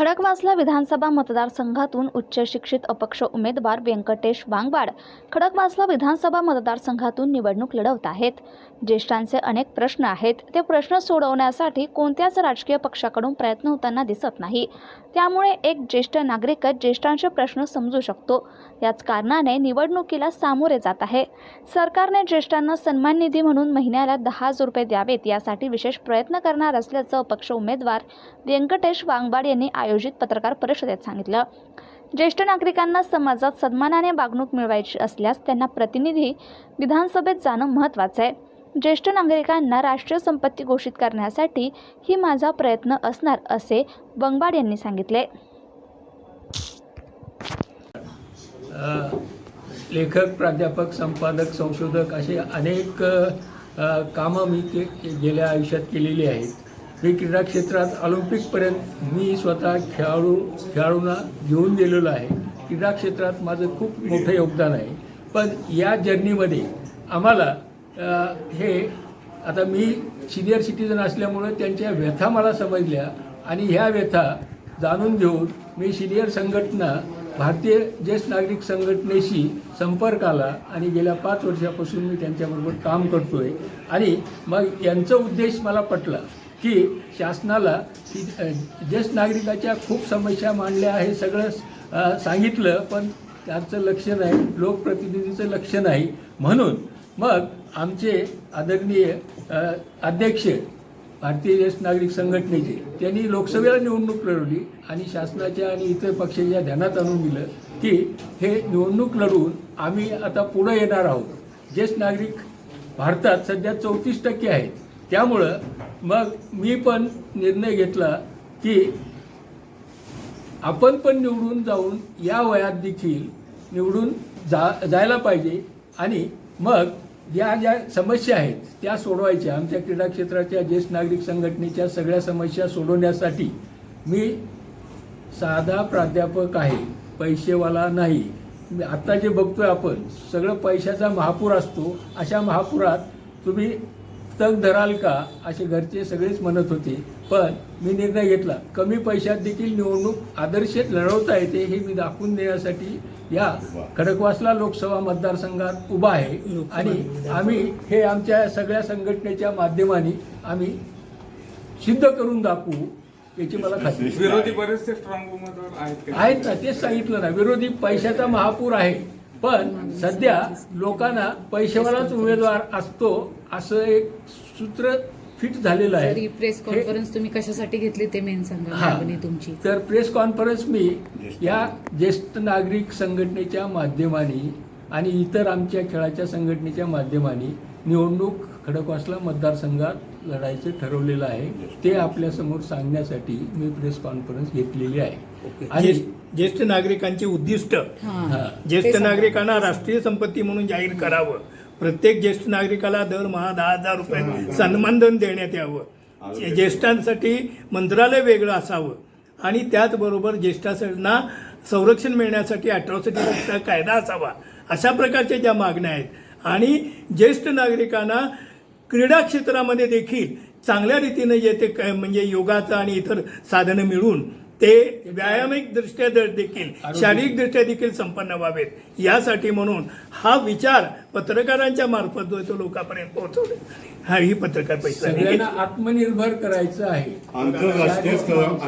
खडकवासला विधानसभा मतदारसंघातून उच्च शिक्षित अपक्ष उमेदवार व्यंकटेश वांगवाड. खडकवासला विधानसभा मतदारसंघातून निवडणूक लढवत आहेत. ज्येष्ठांचे अनेक प्रश्न आहेत. ते प्रश्न सोडवण्यासाठी कोणत्याच राजकीय पक्षाकडून प्रयत्न होताना दिसत नाही. त्यामुळे एक ज्येष्ठ नागरिकच ज्येष्ठांचे प्रश्न समजू शकतो. याच कारणाने निवडणुकीला सामोरे जात आहे. सरकारने ज्येष्ठांना सन्मान निधी म्हणून महिन्याला दहा हजार रुपये द्यावेत यासाठी विशेष प्रयत्न करणार असल्याचं अपक्ष उमेदवार व्यंकटेश वांगवाड यांनी आयोजित आयोजित पत्रकार परिषदेत सांगितलं. ज्येष्ठ नागरिकांना समाजात सन्मानाने वागणूक मिळवायची असल्यास त्यांना प्रतिनिधी विधानसभेत जाणं महत्त्वाचं आहे. ज्येष्ठ नागरिकांना राष्ट्रीय संपत्ती घोषित करण्यासाठी ही माझा प्रयत्न असणार असे बंगवाड यांनी सांगितले. लेखक प्राध्यापक संपादक संशोधक असे अनेक कामं मी के गेल्या आयुष्यात केलेली आहेत. मी क्रीडा क्षेत्रात ऑलिम्पिकपर्यंत मी स्वतः खेळाडू खेळाडूंना घेऊन गेलेलो आहे. क्रीडा क्षेत्रात माझं खूप मोठं योगदान आहे. पण या जर्नीमध्ये आम्हाला हे आता मी सिनियर सिटीजन असल्यामुळं त्यांच्या व्यथा मला समजल्या आणि ह्या व्यथा जाणून घेऊन मी सिनियर संघटना भारतीय ज्येष्ठ नागरिक संघटनेशी संपर्क आला आणि गेल्या पाच वर्षापासून मी त्यांच्याबरोबर काम करतो आहे आणि मग यांचा उद्देश मला पटला. की शासनाला सी ज्येष्ठ नागरिकाच्या खूप समस्या मांडल्या आहे सगळं सांगितलं पण त्याचं लक्ष नाही लोकप्रतिनिधीचं लक्ष नाही. म्हणून मग आमचे आदरणीय अध्यक्ष भारतीय ज्येष्ठ नागरिक संघटनेचे त्यांनी लोकसभेला निवडणूक लढवली आणि शासनाच्या आणि इतर पक्षाच्या ध्यानात आणून दिलं की हे निवडणूक लढवून आम्ही आता पुढं येणार आहोत. ज्येष्ठ नागरिक भारतात सध्या चौतीस टक्के आहेत. त्यामुळं मग मी पण निर्णय घेतला की आपण पण निवडून जाऊन या वयात देखील निवडून जा जायला पाहिजे. आणि मग या ज्या समस्या आहेत त्या सोडवायच्या. आमच्या क्रीडा क्षेत्राच्या ज्येष्ठ नागरिक संघटनेच्या सगळ्या समस्या सोडवण्यासाठी मी साधा प्राध्यापक आहे पैसेवाला नाही. आत्ता जे बघतोय आपण सगळं पैशाचा महापूर असतो. अशा महापुरात तुम्ही तग धराल का असे घरचे सगळेच म्हणत होते पण मी निर्णय घेतला कमी पैशात देखील निवडणूक आदर्श लढवता येते हे मी दाखवून देण्यासाठी या खडकवासला लोकसभा मतदारसंघात उभा आहे आणि आम्ही हे आमच्या सगळ्या संघटनेच्या माध्यमाने आम्ही सिद्ध करून दाखवू याची मला खात्री. विरोधी बरेचसे स्ट्रॉंग उमेदवार आहेत? आहेत ना तेच सांगितलं ना विरोधी पैशाचा महापूर आहे पण सध्या लोकांना पैशावालाच उमेदवार असतो असं एक सूत्र फिट झालेलं सर आहे ही प्रेस कॉन्फरन्स तुम्ही कशासाठी घेतली ते मेन सांगा तुमची. तर प्रेस कॉन्फरन्स मी या ज्येष्ठ नागरिक संघटनेच्या माध्यमाने आणि इतर आमच्या खेळाच्या संघटनेच्या माध्यमाने निवडणूक खडकवासला मतदारसंघात लढायचं ठरवलेलं आहे. ते आपल्यासमोर सांगण्यासाठी मी प्रेस कॉन्फरन्स घेतलेली आहे. आणि ज्येष्ठ- नागरिकांचे उद्दिष्ट. ज्येष्ठ. नागरिकांना राष्ट्रीय संपत्ती म्हणून जाहीर करावं. प्रत्येक ज्येष्ठ नागरिकाला दरमहा दहा हजार रुपये सन्मानधन देण्यात यावं. ज्येष्ठांसाठी मंत्रालय वेगळं असावं. आणि त्याचबरोबर ज्येष्ठांना संरक्षण मिळण्यासाठी अट्रॉसिटी कायदा असावा. अशा प्रकारच्या ज्या मागण्या आहेत. आणि ज्येष्ठ नागरिकांना क्रीडा क्षेत्रामध्ये देखील चांगल्या रीतीने जे ते म्हणजे योगाचं आणि इतर साधनं मिळून ते व्यायामिक दृष्ट्या देखील शारीरिक दृष्ट्या देखील संपन्न व्हावेत. यासाठी म्हणून हा विचार पत्रकारांच्या मार्फत जो तो लोकांपर्यंत पोहोचवला. हा ही पत्रकार पैसा सगळ्यांना आत्मनिर्भर करायचं आहे. आंतरराष्ट्रीय स्तरावर